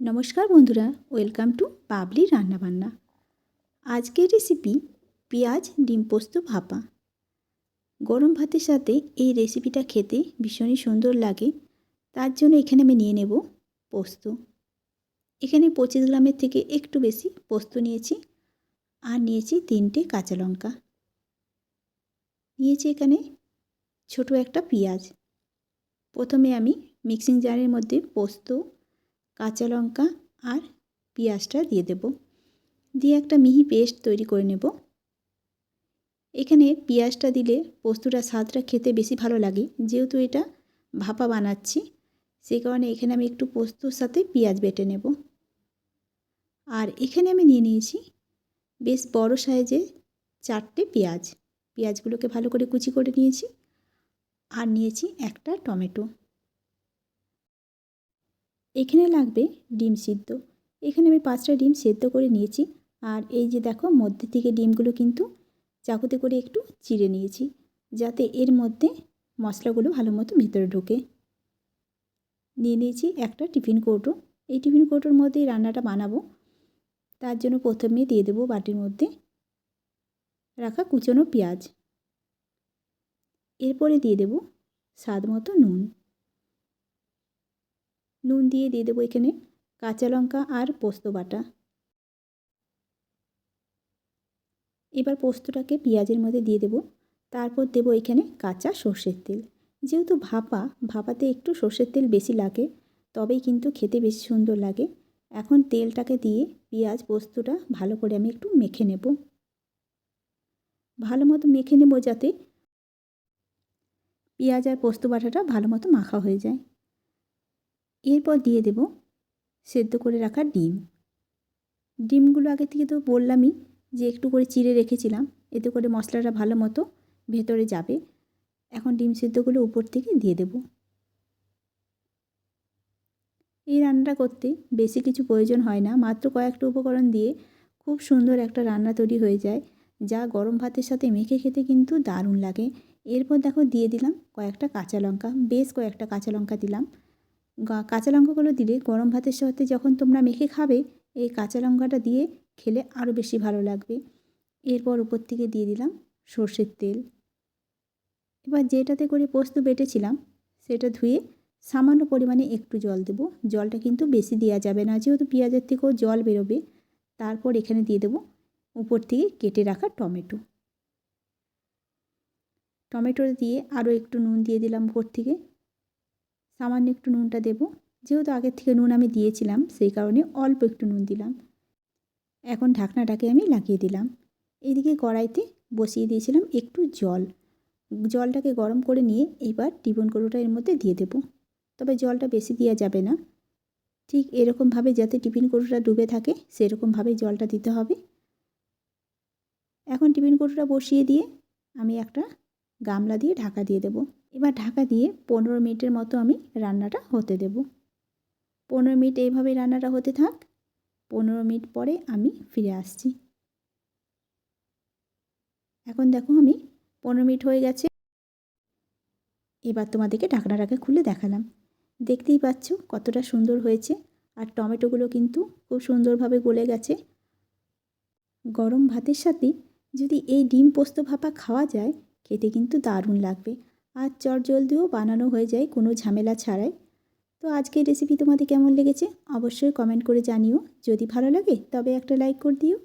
নমস্কার বন্ধুরা, welcome to পাবলি রান্নাবান্না। আজকের রেসিপি পেঁয়াজ ডিম পোস্ত ভাপা। গরম ভাতের সাথে এই রেসিপিটা খেতে ভীষণই সুন্দর লাগে। তার জন্য এখানে আমি নিয়ে নেব পোস্ত। এখানে পঁচিশ গ্রামের থেকে একটু বেশি পোস্ত নিয়েছি আর নিয়েছি তিনটে কাঁচা লঙ্কা। নিয়েছি এখানে ছোট একটা পেঁয়াজ। প্রথমে আমি মিক্সিং জারের মধ্যে পোস্ত কাঁচা লঙ্কা আর পেঁয়াজটা দিয়ে দেব। দিয়ে একটা মিহি পেস্ট তৈরি করে নেব। এখানে পেঁয়াজটা দিলে পোস্তটা স্বাদটা খেতে বেশি ভালো লাগে। যেহেতু এটা ভাপা বানাচ্ছি সেই কারণে এখানে আমি একটু পোস্তর সাথে পেঁয়াজ বেটে নেব। আর এখানে আমি নিয়ে নিয়েছি বেশ বড় সাইজে চারটে পেঁয়াজ। পেঁয়াজগুলোকে ভালো করে কুচি করে নিয়েছি। আর নিয়েছি একটা টমেটো। এখানে লাগবে ডিম সিদ্ধ। এখানে আমি পাঁচটা ডিম সেদ্ধ করে নিয়েছি। আর এই যে দেখো, মধ্যে থেকে ডিমগুলো কিন্তু চাকুতে করে একটু চিড়ে নিয়েছি, যাতে এর মধ্যে মশলাগুলো ভালো মতো ভিতরে ঢোকে। নিয়ে নিয়েছি একটা টিফিন কৌটো। এই টিফিন কৌটোর মধ্যেই রান্নাটা বানাবো। তার জন্য প্রথমে দিয়ে দেবো বাটির মধ্যে রাখা কুচনো পেঁয়াজ। এরপরে দিয়ে দেবো স্বাদ মতো নুন। নুন দিয়ে দিয়ে দেবো এখানে কাঁচা লঙ্কা আর পোস্ত বাটা। এবার পোস্তটাকে পেঁয়াজের মধ্যে দিয়ে দেবো। তারপর দেবো এখানে কাঁচা সর্ষের তেল। যেহেতু ভাপা, ভাপাতে একটু সর্ষের তেল বেশি লাগে, তবেই কিন্তু খেতে বেশি সুন্দর লাগে। এখন তেলটাকে দিয়ে পেঁয়াজ পোস্তটা ভালো করে আমি একটু মেখে নেব। ভালো মতো মেখে নেব যাতে পেঁয়াজ আর পোস্ত বাটাটা ভালো মতো মাখা হয়ে যায়। এরপর দিয়ে দেব সেদ্ধ করে রাখা ডিম। ডিমগুলো আগে থেকে তো বললামই যে একটু করে চিড়ে রেখেছিলাম, এতে করে মশলাটা ভালো মতো ভেতরে যাবে। এখন ডিম সেদ্ধগুলো উপর থেকে দিয়ে দেব। এই রান্নাটা করতে বেশি কিছু প্রয়োজন হয় না, মাত্র কয়েকটা উপকরণ দিয়ে খুব সুন্দর একটা রান্না তৈরি হয়ে যায়, যা গরম ভাতের সাথে মেখে খেতে কিন্তু দারুণ লাগে। এরপর দেখো দিয়ে দিলাম কয়েকটা কাঁচা লঙ্কা, বেশ কয়েকটা কাঁচা লঙ্কা দিলাম। কাঁচা লঙ্কাগুলো দিলে গরম ভাতের সাথে যখন তোমরা মেখে খাবে, এই কাঁচা লঙ্কাটা দিয়ে খেলে আরও বেশি ভালো লাগবে। এরপর উপর থেকে দিয়ে দিলাম সর্ষের তেল। এবার যেটাতে করে পোস্ত বেটেছিলাম, সেটা ধুয়ে সামান্য পরিমাণে একটু জল দেব। জলটা কিন্তু বেশি দেওয়া যাবে না, যেহেতু পেঁয়াজের থেকেও জল বেরোবে, তারপর এখানে দিয়ে দেবো উপর থেকে কেটে রাখা টমেটো। টমেটো দিয়ে আরও একটু নুন দিয়ে দিলাম উপর থেকে। সামান্য একটু নুনটা দেব। যেহেতু আগের থেকে নুন আমি দিয়েছিলাম, সেই কারণে অল্প একটু নুন দিলাম। এখন ঢাকনাটাকে আমি লাগিয়ে দিলাম। এদিকে কড়াইতে বসিয়ে দিয়েছিলাম একটু জল। জলটাকে গরম করে নিয়ে এবার টিফিন কৌটোটা এর মধ্যে দিয়ে দেব। তবে জলটা বেশি দেওয়া যাবে না। ঠিক এরকমভাবে যাতে টিফিন কৌটোটা ডুবে থাকে, সেরকমভাবেই জলটা দিতে হবে। এখন টিফিন কৌটোটা বসিয়ে দিয়ে আমি একটা গামলা দিয়ে ঢাকা দিয়ে দেব। এবার ঢাকা দিয়ে পনেরো মিনিটের মতো আমি রান্নাটা হতে দেব। পনেরো মিনিট এইভাবেই রান্নাটা হতে থাক। পনেরো মিনিট পরে আমি ফিরে আসছি। এখন দেখো আমি পনেরো মিনিট হয়ে গেছে। এবার তোমাদেরকে ঢাকনাটাকে খুলে দেখালাম। দেখতেই পাচ্ছ কতটা সুন্দর হয়েছে। আর টমেটোগুলো কিন্তু খুব সুন্দরভাবে গলে গেছে। গরম ভাতের সাথে যদি এই ডিম পোস্ত ভাপা খাওয়া যায়, খেতে কিন্তু দারুণ লাগবে। আর চটজলদিও বানানো হয়ে যায় কোনো ঝামেলা ছাড়াই। তো আজকের রেসিপি তোমাদের কেমন লেগেছে? অবশ্যই কমেন্ট করে জানিও। যদি ভালো লাগে তবে একটা লাইক করে দিও।